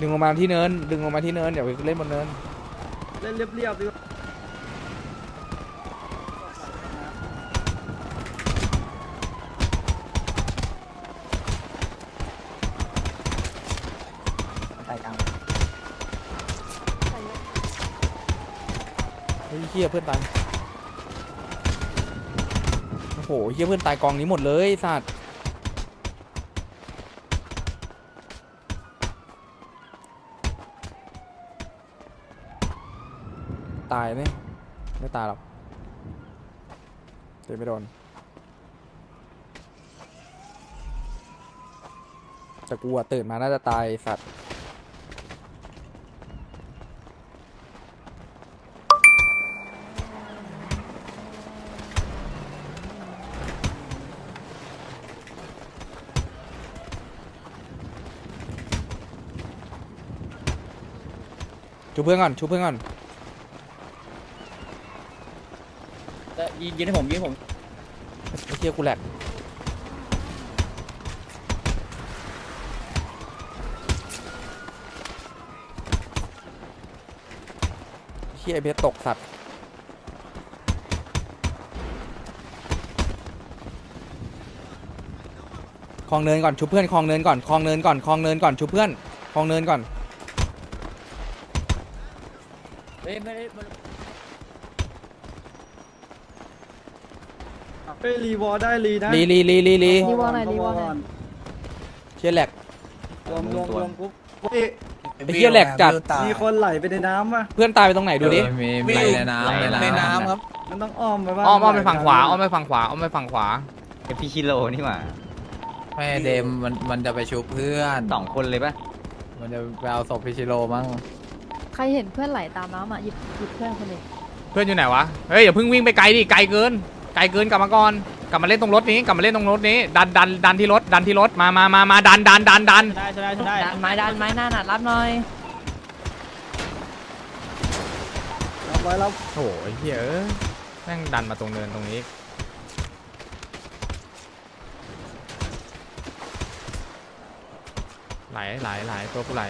ดึงลงมาที่เนิน ดึงลงมาที่เนินอย่าไปเล่นบนเนิน เล่นเรียบๆดีกว่าตายกลางเฮ้ยเฮียเพื่อนตาย โอ้โหเฮียเพื่อนตายกองนี้หมดเลยไอ้สัตว์ ตายนี่ไม่ตายหรอกเตะไม่โดนแต่กูอะตื่นมาน่าจะตายสัตว์ชูเพื่อนก่อนชูเพื่อนก่อน ยิงยิงให้ผมยิงให้ผมไอ้เฮียกูแหลกเฮียไอเบสตกสัตว์คลองเนินก่อนชูเพื่อนคลองเนินก่อนคลองเนินก่อนคลองเนินก่อนชูเพื่อนคลองเนินก่อน เฮ้ยไม่ได้ ได้เฮ้ยรีวอร์ได้รีนะลีลีลีลีลีรีวอร์หน่อยรีวอร์หน่อยเฮียแหลก รวมรวมรวมปุ๊บเฮ้ยไอ้เฮียแหลกจัด มีคนไหลไปในน้ำป่ะ เพื่อนตายไปตรงไหนดูดิ มีมีในน้ำในน้ำครับ มันต้องอ้อมไปบ้างอ้อมอ้อมไปฝั่งขวา อ้อมไปฝั่งขวา อ้อมไปฝั่งขวาไอพี่ชิโร่นี่หว่าแม่เดมมันมันจะไปชุบเพื่อน สองคนเลยปะมันจะไปเอาศพพิชิโร่มั้งใครเห็นเพื่อนไหลตามน้ำอะหยิบหยิบเพื่อนคนหนึ่งเพื่อนอยู่ไหนวะ เฮ้ยอย่าเพิ่งวิ่งไปไกลดิ ไกลเกิน ไกลเกินกลับมาก่อนกลับมาเล่นตรงรถนี้กลับมาเล่นตรงรถนี้ ดันดันดันที่รถดันที่รถมามามามาดันดันดันดันได้ได้ได้ดันไม้ดันไม้หน้าหนัดรับหน่อยรับไว้แล้วโอ้ยเฮ้ยอ้ยแม่งดันมาตรงเนินตรงนี้ไหลไหลไหลตัวกูไหล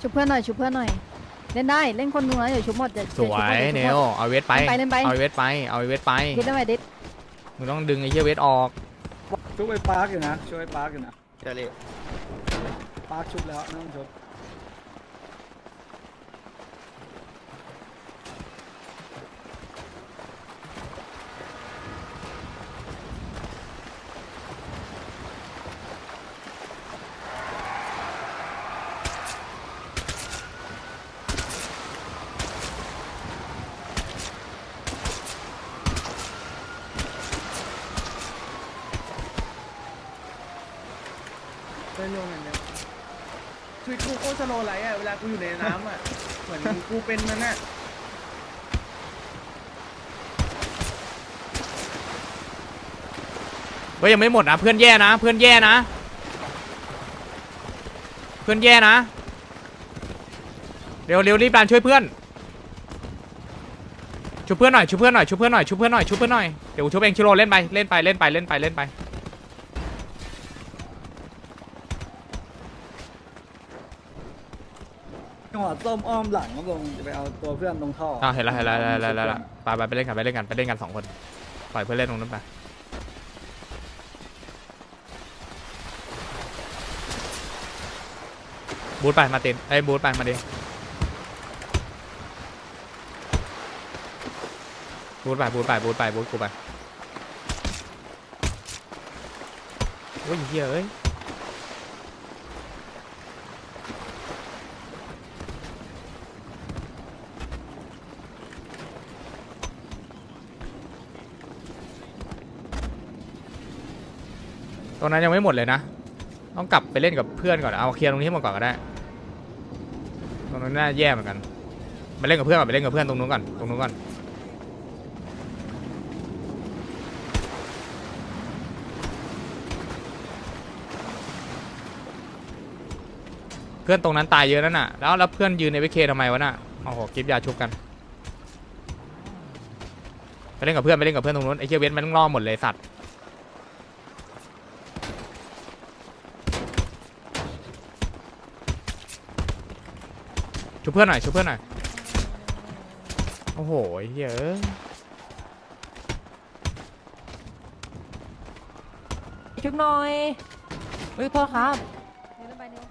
ชุบเพื่อนหน่อยชุบเพื่อนหน่อย เล่นได้เล่นคนดูนะอย่าชุบหมดอย่าสวยเนวเอาเวทไปเล่นไป เอาเวทไปเอาเวทไปดิดได้ไหมดิดมึงต้องดึงไอ้เหี้ยเวทออกช่วยปาร์กอยู่นะ ช่วยปาร์กอยู่นะเจอเลยปาร์กชุบแล้วไม่ต้องชุบ ยลงอย่างเดียวชีวิตกูโคตรสโลว์ไลท์อะเวลากูอยู่ในน้ำอะ เหมือนกูเป็นนั่นอะเฮ้ยยังไม่หมดนะเพื่อนแย่นะ เพื่อนแย่นะ เพื่อนแย่นะเร็วเร็วรีบดันช่วยเพื่อนช่วยเพื่อนหน่อยช่วยเพื่อนหน่อยช่วยเพื่อนหน่อยช่วยเพื่อนหน่อยช่วยเพื่อนหน่อยเดี๋ยวกูช่วยเองชิโร่เล่นไปเล่นไปเล่นไปเล่นไปเล่นไป จังหวะส้มอ้อมหลังครับลงจะไปเอาตัวเพื่อนตรงท่ออ่าเห็นแล้วเห็นแล้วเห็นแล้วเห็นแล้วเห็นแล้วไปไปไปเล่นกันไปเล่นกันไปเล่นกันสองคนปล่อยเพื่อนเล่นตรงนั้นไปบูทไปมาเต็นไอ้ยบูทไปมาดิบูทไปบูทไปบูทไปบูทกูไปโอ้ยเหี้ยเอ้ย รงนั้นยังไม่หมดเลยนะ ต้องกลับไปเล่นกับเพื่อนก่อน เอาเคลียร์ตรงนี้ให้หมดก่อนก็ได้ ตรงนั้นน่าแย่เหมือนกัน ไปเล่นกับเพื่อนก่อนไปเล่นกับเพื่อนตรงนู้นก่อน ตรงนู้นก่อน เพื่อนตรงนั้นตายเยอะนั่นน่ะ แล้วแล้วเพื่อนยืนในวิเคทำไมวะน่ะโอ้โหกิฟยาชุบกัน ไปเล่นกับเพื่อนไปเล่นกับเพื่อนตรงนู้นไอ้เชี่ยเวทมันต้องล่อหมดเลยสัตว์ ช่วยเพื่อนหน่อยช่วยเพื่อนหน่อยโอ้โหไอ้เหี้ยเอะชุบหน่อยเฮ้ยโทษครับเดินไปเร็ว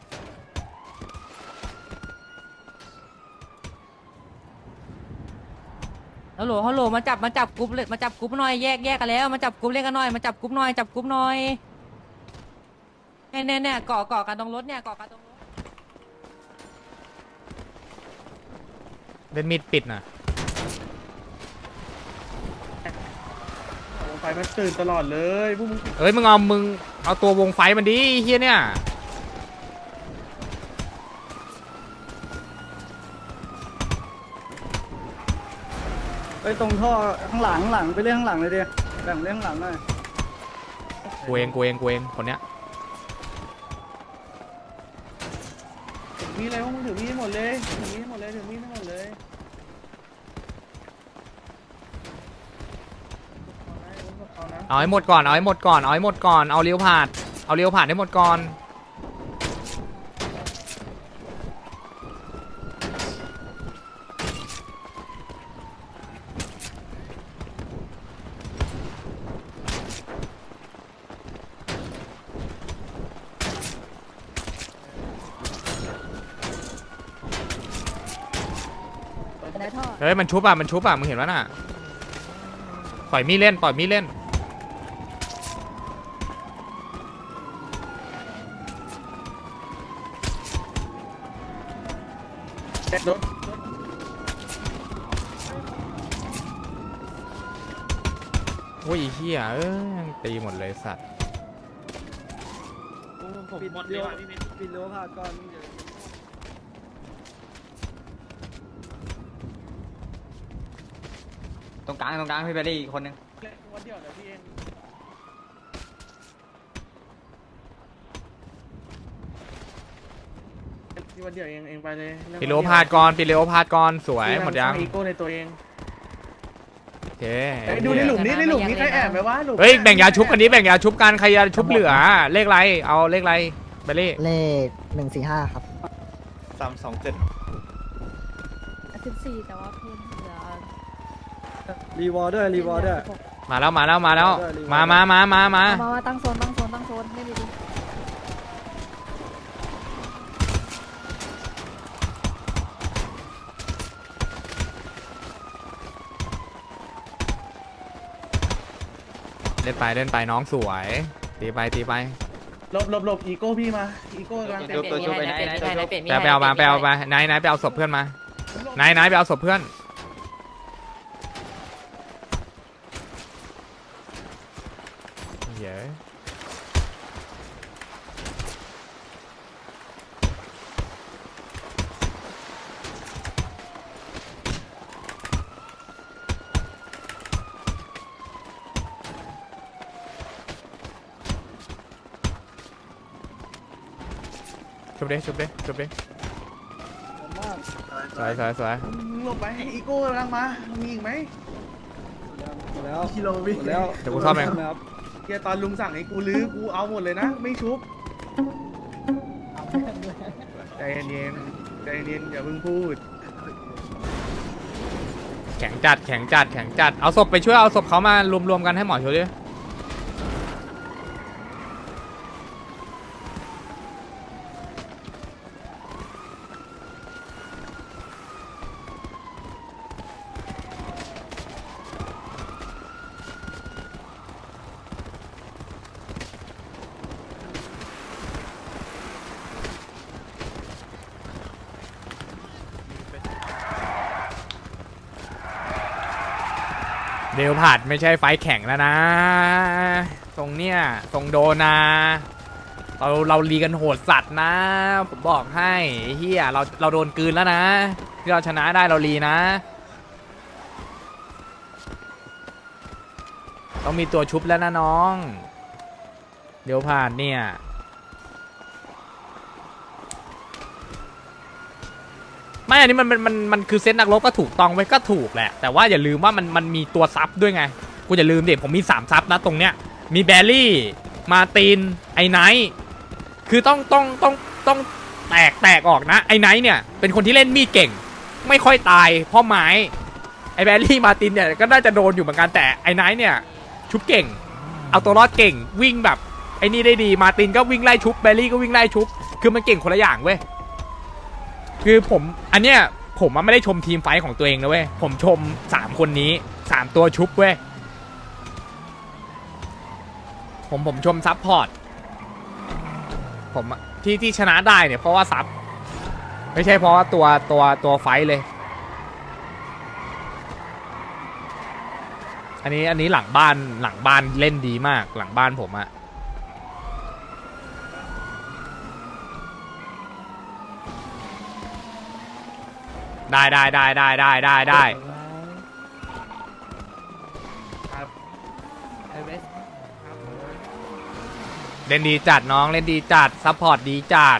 ฮัลโหลฮัลโหลมาจับมาจับกรุ๊ปเลยมาจับกรุ๊ปหน่อยแยกแยกกันแล้วมาจับกรุ๊ปเล่นกันหน่อยมาจับกรุ๊ปหน่อยจับกรุ๊ปหน่อยเนี่ยเนี่ยเนี่ยเกาะเกาะกันตรงรถเนี่ยเกาะกันตรงรถ เล่นมีดปิดน่ะวงไฟมันตื่นตลอดเลยพวกมึงเอ้ยมึงเอามึงเอาตัววงไฟมันดิไอ้เฮียเนี่ยไปตรงท่อข้างหลังข้างหลังไปเรื่องข้างหลังเลยดิแบ่งเรื่องข้างหลังหน่อยกูเองกูเองกูเองคนเนี้ย มีดเลยพวกมึงถือมีดหมดเลยถือมีดหมดเลยถือมีดหมดเลยอานะเอาให้หมดก่อนเอาให้หมดก่อนเอาให้หมดก่อนเอาเลี้ยวผ่านเอาเลี้ยวผ่านให้หมดก่อน เฮ้ยมันชุบอะมันชุบอะมึงเห็นวะน่ะปล่อยมีเล่นปล่อยมีเล่นรถโอ้ยเฮียเอ้ยตีหมดเลยสัตว์ปิดเลี้ยวปิดเลี้ยวผ่านก่อนเดี๋ยว ตรงกลางตรงกลางพี่เบลลี่อีกคนนึงวันเดียวเดี๋ยวพี่เองพี่วันเดียวเองเองไปเลยเรื่องปิดเลี้ยวผ่านก่อนปิดเลี้ยวผ่านก่อนสวยหมดยังสร้าอีโก้ในตัวเองโอเคเอ้ยดูในหลุมนี้ในหลุมนี้ใครแอบไหมวะหลุมเฮ้ยแบ่งยาชุบกันนี้แบ่งยาชุบกันใครยาชุบเหลือ เลขไรเอาเลขไรไปเล่เลขหนึ่งสี่ห้าครับสามสองเจ็ด สิบสี่แต่ว่าเพิ่มเหลือ รีวอร์ด้วยรีวอร์ด้วยมาแล้วมาแล้วมาแล้ว มามามามามาเอามามาตั้งโซนตั้งโซนตั้งโซนเล่นดีเล่นไปเล่นไปน้องสวย ตีไปตีไปหลบหลบหลบอีโก้พี่มาอีโก้กำลังเปลี่ยนมีให้นะเปลี่ยนมีให้นะเปลี่ยนมีไปให้ไปเอามาไปเอามานายนายไปเอาศพเพื่อนมานายนายไปเอาศพเพื่อนเย้ย ชุบดิชุบดิชุบดิสวยสวยสวยมึงหลบไปอีโก้กำลังมามีอีกไหมหมดแล้วกิโลหวิมดแล้วเดี๋ยวกูซ่อมเองครับเกียตอนลุงสั่งให้กูลื้อกูเอาหมดเลยนะ ไม่ชุบใจเย็นๆใจเย็นๆอย่าเพิ่งพูด แข็งจัดแข็งจัดแข็งจัดเอาศพไปช่วยเอาศพเขามารวมๆกันให้หมอช่วยดิ เดวผัดไม่ใช่ไฟแข็งแล้วนะ ตรงเนี้ยตรงโดนา เราเราลีกันโหดสัตว์นะ ผมบอกให้เฮียเราเราโดนกลืนแล้วนะ ที่เราชนะได้เราลีนะ ต้องมีตัวชุบแล้วนะน้อง เดี๋ยวผ่านเนี่ย ไม่อันนี้มันมันมันมันคือเซตนักรบก็ถูกต้องไว้ก็ถูกแหละ แต่ว่าอย่าลืมว่ามันมันมีตัวซับด้วยไง กูอย่าลืมดิผมมี3ซับนะตรงเนี้ย มีแบรี่ มาติน ไอไนท์คือต้องต้องต้องต้องแตกแตกออกนะ ไอไนท์เนี่ยเป็นคนที่เล่นมีดเก่ง ไม่ค่อยตายเพราะไม้ ไอแบรรี่มาตินเนี่ยก็น่าจะโดนอยู่เหมือนกันแต่ไอไนท์เนี่ยชุบเก่ง เอาตัวรอดเก่งวิ่งแบบไอ้นี่ได้ดีมาตินก็วิ่งไล่ชุบแบรรี่ก็วิ่งไล่ชุบ คือมันเก่งคนละอย่างเว้ย คือผมอันเนี้ยผมอะไม่ได้ชมทีมไฟท์ของตัวเองนะเว้ย ผมชมสามคนนี้สามตัวชุบเว้ย ผมผมชมซับพอร์ต ผมอะที่ที่ชนะได้เนี่ยเพราะว่าซับ ไม่ใช่เพราะว่าตัวตัวตัวไฟท์เลย อันนี้อันนี้หลังบ้านหลังบ้านเล่นดีมากหลังบ้านผมอะ ได้ได้ได้ได้ได้ได้ได้เล่นดีจัดน้องเล่นดีจัดซัพพอร์ตดีจัด